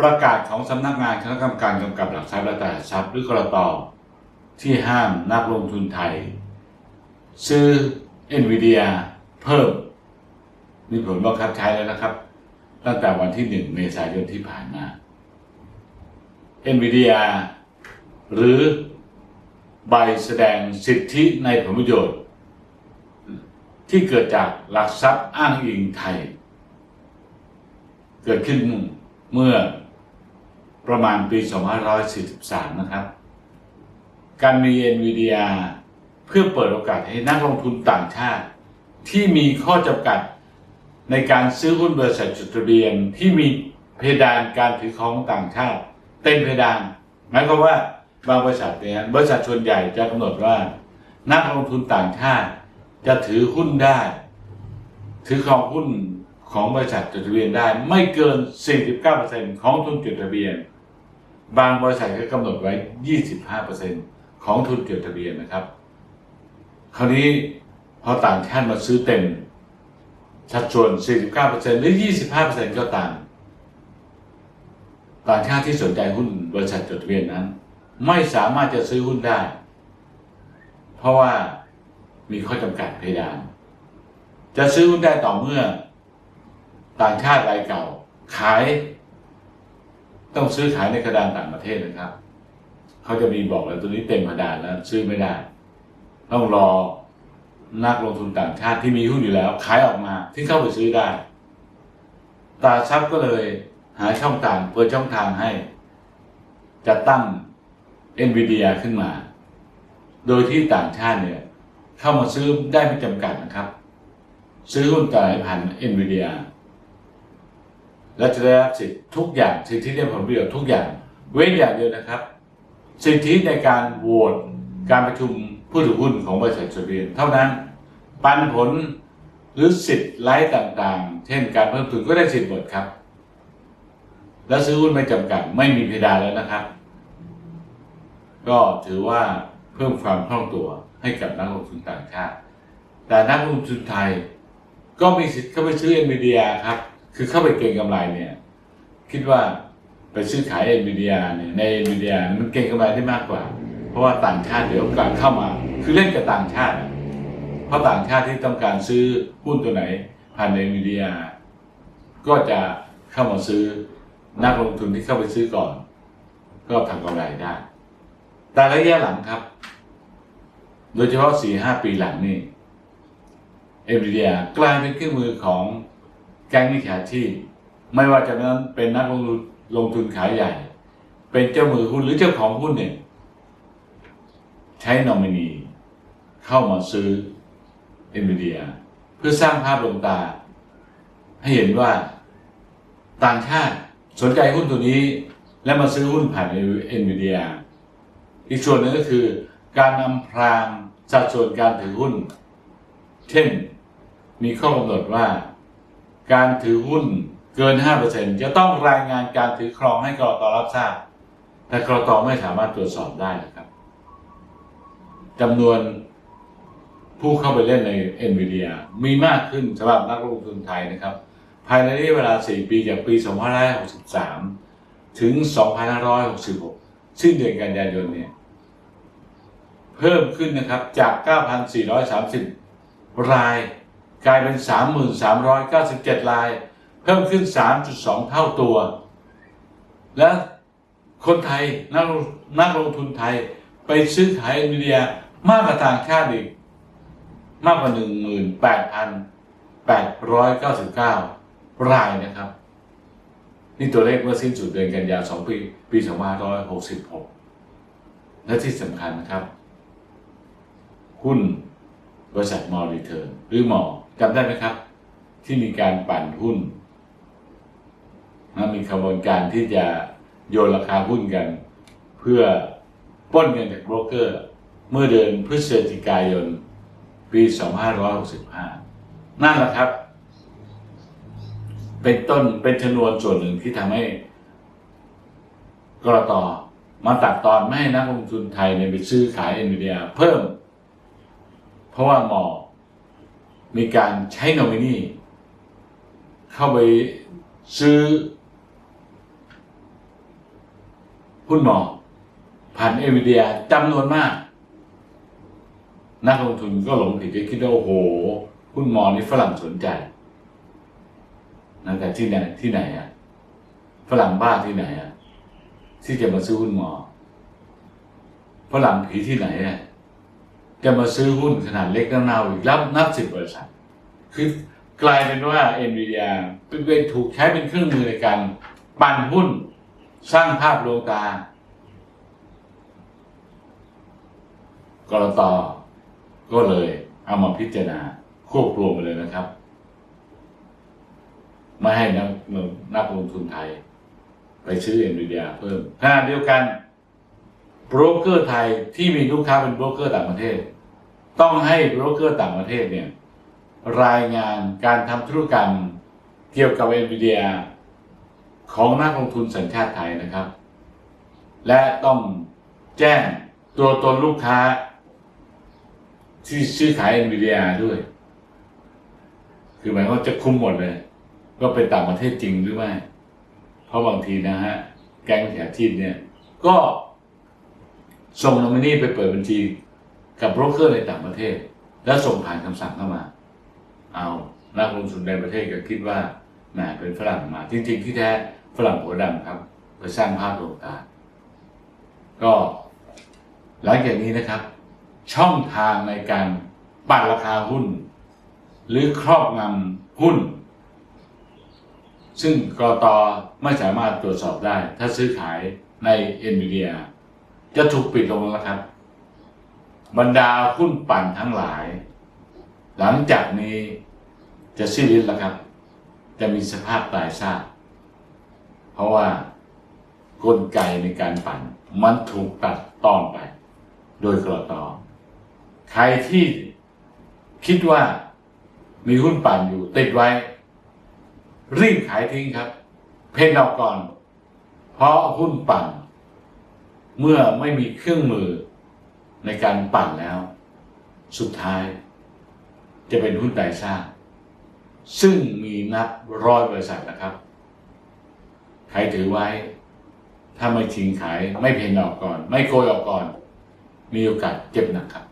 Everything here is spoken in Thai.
ประกาศของสำนักงานคณะกรรมการกำกับหลักทรัพย์และตลาดทรัพย์หรือกรตที่ห้ามนักลงทุนไทย ซื้อ NVIDIA เพิ่ม มีผลบังคับใช้แล้วนะครับ ตั้งแต่วันที่ 1 เมษายนที่ผ่านมา NVIDIA หรือใบแสดงสิทธิในผลประโยชน์ ที่เกิดจากหลักทรัพย์อ้างอิงไทย เกิดขึ้นเมื่อ ประมาณปี 2543 นะครับ การมี NVIDIA เพื่อเปิดโอกาสให้นักลงทุนต่างชาติ ที่มีข้อจำกัดในการซื้อหุ้นบริษัทจดทะเบียนที่มีเพดานการถือครองต่างชาติ เต็มเพดานหมายความว่าบางบริษัทเนี่ยบริษัทส่วนใหญ่จะกำหนดว่า นักลงทุนต่างชาติ จะถือหุ้นได้ ถือครองหุ้นของบริษัทจดทะเบียนได้ ไม่เกิน 49%ของทุนจดทะเบียน บางบริษัทก็กำหนดไว้ 25%ของทุนจดทะเบียนนะครับ คราวนี้พอต่างชาติมาซื้อเต็มสัดส่วน 49%หรือ 25%ก็ตาม ต่างชาติที่สนใจหุ้นบริษัทจดทะเบียนนั้น ไม่สามารถจะซื้อหุ้นได้ เพราะว่ามีข้อจำกัดเพดาน จะซื้อหุ้นได้ต่อเมื่อ ต่างชาติรายเก่า ขาย ต้องซื้อขายในกระดานต่างประเทศนะครับ เขาจะมีบอกแล้วตัวนี้เต็มกระดานแล้วซื้อไม่ได้ ต้องรอนักลงทุนต่างชาติที่มีหุ้นอยู่แล้วขายออกมาที่เข้าไปซื้อได้ ตาดทรัพย์ก็เลยหาช่องทางเปิดช่องทางให้ จะตั้ง NVIDIA ขึ้นมา โดยที่ต่างชาติเนี่ยเข้ามาซื้อได้ไม่จำกัดนะครับ ซื้อหุ้นกลายพัน NVIDIA และจะได้รับสิทธิ์ทุกอย่างสิทธิในผลประโยชน์ทุกอย่าง เว้นอย่างเดียวนะครับ สิทธิในการโหวตการประชุมผู้ถือหุ้นของบริษัทจดทะเบียนเท่านั้น ปันผลหรือสิทธิ์ไร้ต่างๆ เช่นการเพิ่มทุนก็ได้สิทธิ์หมดครับ และซื้อหุ้นไม่จำกัดไม่มีเพดานแล้วนะครับ ก็ถือว่าเพิ่มความคล่องตัวให้กับนักลงทุนต่างชาติ แต่นักลงทุนไทยก็มีสิทธิ์เข้าไปซื้อ NVIDIA ครับ คือเข้าไปเก็งกำไรเนี่ย คิดว่าไปซื้อขาย NVIDIA เนี่ยใน NVIDIA มันเก็งกำไรได้มากกว่า เพราะว่าต่างชาติเดี๋ยวการเข้ามา คือเล่นกับต่างชาติ เพราะต่างชาติที่ต้องการซื้อหุ้นตัวไหนผ่าน NVIDIA ก็จะเข้ามาซื้อนักลงทุนที่เข้าไปซื้อก่อน ก็ทำกำไรได้ แต่ระยะหลังครับ โดยเฉพาะ4-5ปีหลังนี่ NVIDIA กลายเป็นเครื่องมือของ แก๊งมิจฉาชีพไม่ว่าจะนั้นเป็นนักลงทุนลงทุนขายใหญ่ เป็นเจ้ามือหุ้นหรือเจ้าของหุ้นเนี่ยใช้นอมินีเข้ามาซื้อ NVIDIA เดียเพื่อสร้างภาพลงตา ให้เห็นว่าต่างชาติสนใจหุ้นตัวนี้ และมาซื้อหุ้นผ่าน NVIDIA อีกส่วนหนึ่งก็คือการนำพรางสัดส่วนการถือหุ้น เช่นมีข้อกำหนดว่า การถือหุ้นเกิน 5%จะต้องรายงานการถือครองให้กรตรับทราบ แต่กรตไม่สามารถตรวจสอบได้นะครับจำนวนผู้เข้าไปเล่นใน NVIDIA มีมากขึ้นสำหรับนักลงทุนไทยนะครับ ภายในระยะเวลา 4 ปีจากปี 2563 ถึง 2566 สิ้นเดือนกันยายนเนี่ย เพิ่มขึ้นนะครับจาก 9,430 ราย กลายเป็น 3,397 ราย เพิ่มขึ้น 3.2 เท่าตัว และคนไทยนักนักลงทุนไทยไปซื้อขายเนียมากกว่าต่างชาติอีก มากกว่า 18,899 รายนะครับ นี่ตัวเลขเมื่อสิ้นสุดเดือนกันยายน2ปีปี 2566 และที่สำคัญนะครับหุ้นบริษัทมอรีเทิร์นหรือมอ จำได้ไหมครับ ที่มีการปั่นหุ้นนะมีขบวนการที่จะโยนราคาหุ้นกัน เพื่อปล้นเงินจากโบรกเกอร์ เมื่อเดือนพฤศจิกายน ปี 2565 นั่นแหละครับ เป็นต้นเป็นชนวนส่วนหนึ่งที่ทำให้กรตมาตัดตอนไม่ให้นักลงทุนไทยเนี่ยไปซื้อขาย NVIDIA เพิ่ม เพราะว่าหมอ มีการใช้นอมินีเข้าไปซื้อหุ้นหมอผ่านเอวิเดียจำนวนมาก นักลงทุนก็หลงผิดก็คิดว่าโอ้โหหุ้นหมอนี่ฝรั่งสนใจนะแต่ที่ไหนที่ไหนอะฝรั่งบ้าที่ไหนอะที่จะมาซื้อหุ้นหมอฝรั่งผีที่ไหนอะ จะมาซื้อหุ้นขนาดเล็กน้ำเนาอีกรับนับสิบบริษัทคือกลายเป็นว่าเอ็นวีดีอาเป็นถูกใช้เป็นเครื่องมือในการปั่นหุ้นสร้างภาพลวงตากรตก็เลยเอามาพิจารณาควบรวมไปเลยนะครับ ไม่ให้นักนักลงทุนไทย ไปซื้อเอ็นวีดีอาเพิ่มขณะเดียวกัน โบรกเกอร์ไทยที่มีลูกค้าเป็นโบรกเกอร์ต่างประเทศ ต้องให้โบรกเกอร์ต่างประเทศเนี่ยรายงานการทำธุรกรรมเกี่ยวกับ NVIDIA ของนักลงทุนสัญชาติไทยนะครับ และต้องแจ้งตัวตนลูกค้า ที่ซื้อขาย NVIDIA ด้วย คือหมายความว่าจะคุมหมดเลยว่าเป็นต่างประเทศจริงหรือไม่ เพราะบางทีนะฮะ แก๊งแถชีพเนี่ย ก็ ส่งนอมินีไปเปิดบัญชีกับโบรกเกอร์ในต่างประเทศ แล้วส่งผ่านคำสั่งเข้ามา เอานักลงทุนในประเทศก็คิดว่าแหมเป็นฝรั่งมาจริงๆที่แท้ฝรั่งหัวดำครับไปสร้างภาพลวงตาก็หลังจากนี้นะครับ ช่องทางในการปั่นราคาหุ้น หรือครอบงำหุ้น ซึ่งกรตไม่สามารถตรวจสอบได้ ถ้าซื้อขายใน NVIDIA จะถูกปิดลงแล้วครับ บรรดาหุ้นปั่นทั้งหลาย หลังจากนี้จะสิ้นฤทธิ์แล้วครับ จะมีสภาพตายซากเพราะว่ากลไกในการปั่น มันถูกตัดตอนไป โดยกรตอใครที่คิดว่ามีหุ้นปั่นอยู่ติดไว้ รีบขายทิ้งครับ เพนออกก่อน เพราะหุ้นปั่น เมื่อไม่มีเครื่องมือในการปั่นแล้ว สุดท้าย จะเป็นหุ้นไดซ่าซึ่งมีนับร้อยบริษัทนะครับ ใครถือไว้ ถ้าไม่ชิงขายไม่เพนออกก่อน ไม่โกยออกก่อน มีโอกาสเจ็บหนักครับ